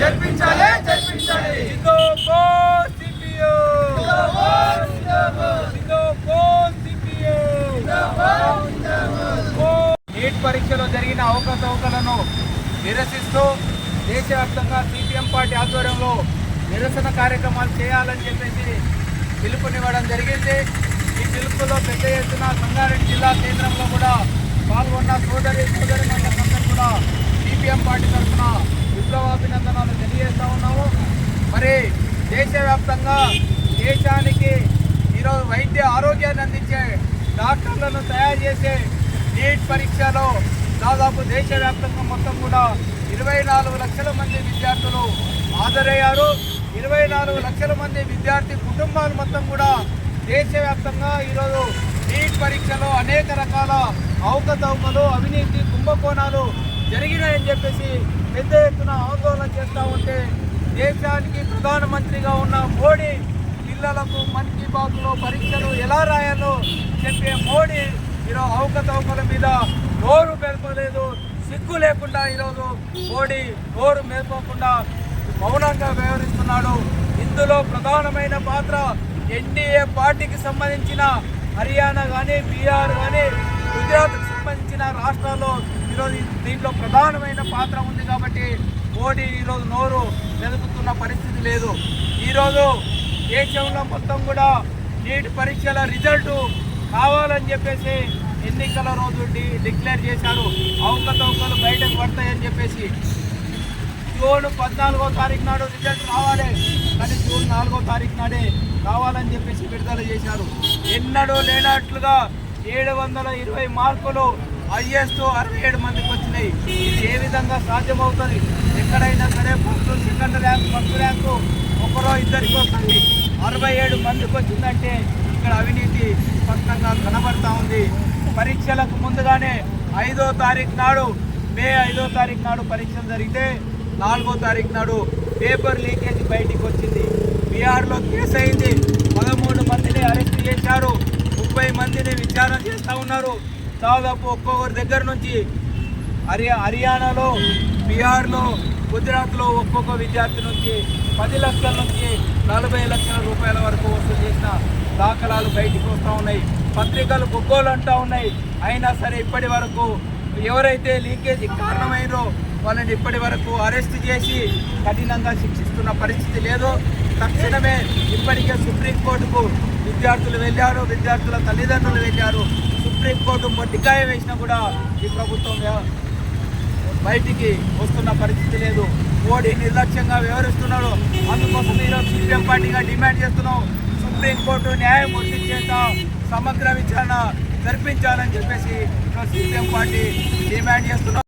జరిపించాలి జిందాబాద్ నీట్ పరీక్షలో జరిగిన అవకతవకలను నిరసిస్తూ దేశవ్యాప్తంగా సిపిఎం పార్టీ ఆధ్వర్యంలో నిరసన కార్యక్రమాలు చేయాలని చెప్పేసి పిలుపునివ్వడం జరిగింది. ఈ పిలుపులో పెద్ద ఎత్తున సంగారెడ్డి జిల్లా కేంద్రంలో కూడా పాల్గొన్న సోదరి సోదరి మండలందరూ కూడా విప్లవాభినందనాలు తెలియజేస్తా ఉన్నాము. మరి దేశవ్యాప్తంగా దేశానికి ఈరోజు వైద్య ఆరోగ్యాన్ని అందించే డాక్టర్లను తయారు చేసే నీట్ పరీక్షలో దాదాపు దేశవ్యాప్తంగా మొత్తం కూడా ఇరవై నాలుగు లక్షల మంది విద్యార్థులు హాజరయ్యారు. ఇరవై నాలుగు లక్షల మంది విద్యార్థి కుటుంబాలు మొత్తం కూడా దేశవ్యాప్తంగా ఈరోజు నీట్ పరీక్షలో అనేక రకాల అవకతవకలు అవినీతి కుంభకోణాలు జరిగినాయని చెప్పేసి పెద్ద ఎత్తున ఆందోళన చేస్తూ ఉంటే దేశానికి ప్రధానమంత్రిగా ఉన్న మోడీ పిల్లలకు మన్ కీ బాత్లో పరీక్షలు ఎలా రాయాలో చెప్పే మోడీ ఈరోజు అవకతవకల మీద నోరు మెలపలేదు సిగ్గు లేకుండా ఈరోజు మోడీ నోరు మేల్కోకుండా మౌనంగా వ్యవహరిస్తున్నాడు. ఇందులో ప్రధానమైన పాత్ర ఎన్డీఏ పార్టీకి సంబంధించిన హర్యానా కానీ బీహార్ కానీ గుజరాత్కి సంబంధించిన రాష్ట్రాల్లో ఈరోజు దీంట్లో ప్రధానమైన పాత్ర ఉంది కాబట్టి మోడీ ఈరోజు నోరు వెతుకుతున్న పరిస్థితి లేదు. ఈరోజు దేశంలో మొత్తం కూడా నీట్ పరీక్షల రిజల్ట్ కావాలని చెప్పేసి ఎన్నికల రోజు డిక్లేర్ చేశారు. అవకతవకలు బయటకు పడతాయని చెప్పేసి. జూన్ పద్నాలుగో తారీఖు నాడు రిజల్ట్ రావాలి. కానీ జూన్ నాలుగో తారీఖు నాడే కావాలని చెప్పేసి విడుదల చేశారు. ఎన్నడూ లేనట్లుగా ఏడు వందల ఇరవై మార్కులు హైయెస్ట్ అరవై ఏడు మందికి వచ్చినాయి. ఇది ఏ విధంగా సాధ్యమవుతుంది? ఎక్కడైనా సరే first second rank first rank ఒకరో ఇద్దరికి వస్తుంది అరవై ఏడు మందికి వచ్చిందంటే ఇక్కడ అవినీతి స్పష్టంగా కనబడతా ఉంది. పరీక్షలకు ముందుగానే ఐదో తారీఖు నాడు మే ఐదో తారీఖు నాడు పరీక్షలు జరిగితే నాలుగో తారీఖు నాడు పేపర్ లీకేజ్ బయటికి వచ్చింది. బీహార్లో కేసు అయింది. పదమూడు మందిని అరెస్ట్ చేశారు. ముప్పై మందిని విచారణ చేస్తూ ఉన్నారు. దాదాపు ఒక్కొక్కరి దగ్గర నుంచి హర్యా హర్యానాలో బీహార్లో గుజరాత్లో ఒక్కొక్క విద్యార్థి నుంచి పది లక్షల నుంచి నలభై లక్షల రూపాయల వరకు వసూలు చేసిన దాఖలాలు బయటికి వస్తూ ఉన్నాయి. పత్రికలు గొగ్గోలు అంటూ ఉన్నాయి. అయినా సరే ఇప్పటి వరకు ఎవరైతే లీకేజ్ కారణమైనో వాళ్ళని ఇప్పటి వరకు అరెస్ట్ చేసి కఠినంగా శిక్షిస్తున్న పరిస్థితి లేదు. తక్షణమే ఇప్పటికే సుప్రీంకోర్టుకు విద్యార్థులు వెళ్ళారు. విద్యార్థుల తల్లిదండ్రులు వెళ్ళారు. సుప్రీంకోర్టు మొట్టికాయ వేసినా కూడా ఈ ప్రభుత్వం బయటికి వస్తున్న పరిస్థితి లేదు. మోడీ నిర్లక్ష్యంగా వ్యవహరిస్తున్నాడు. అందుకోసం ఈరోజు సిపిఎం పార్టీగా డిమాండ్ చేస్తున్నాం. సుప్రీంకోర్టు న్యాయమూర్తి చేత సమగ్ర విచారణ జరిపించాలని చెప్పేసి ఈరోజు సిపిఎం పార్టీ డిమాండ్ చేస్తున్నాం